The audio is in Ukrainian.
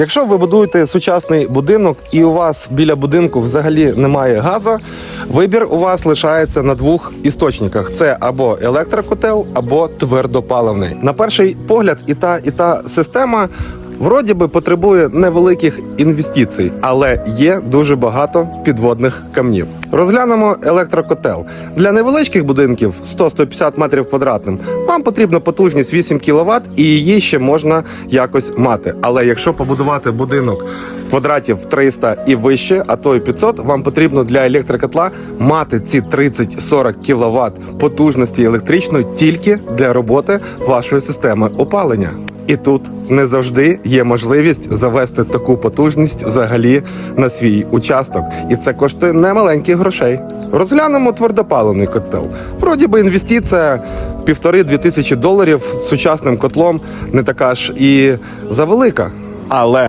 Якщо ви будуєте сучасний будинок і у вас біля будинку взагалі немає газу, вибір у вас лишається на двох істочниках: це або електрокотел, або твердопаливний. На перший погляд, і та, і та система. Вроді би потребує невеликих інвестицій, але є дуже багато підводних камнів. Розглянемо електрокотел для невеличких будинків 100-150 метрів квадратним. Вам потрібна потужність 8 кВт і її ще можна якось мати. Але якщо побудувати будинок квадратів 300 і вище, а то і 500, вам потрібно для електрокотла мати ці 30-40 кВт потужності електричної тільки для роботи вашої системи опалення. І тут не завжди є можливість завести таку потужність взагалі на свій участок, і це коштує немаленьких грошей. Розглянемо твердопаливний котел. Вроді би інвестиція півтори-дві тисячі доларів з сучасним котлом не така ж і завелика. Але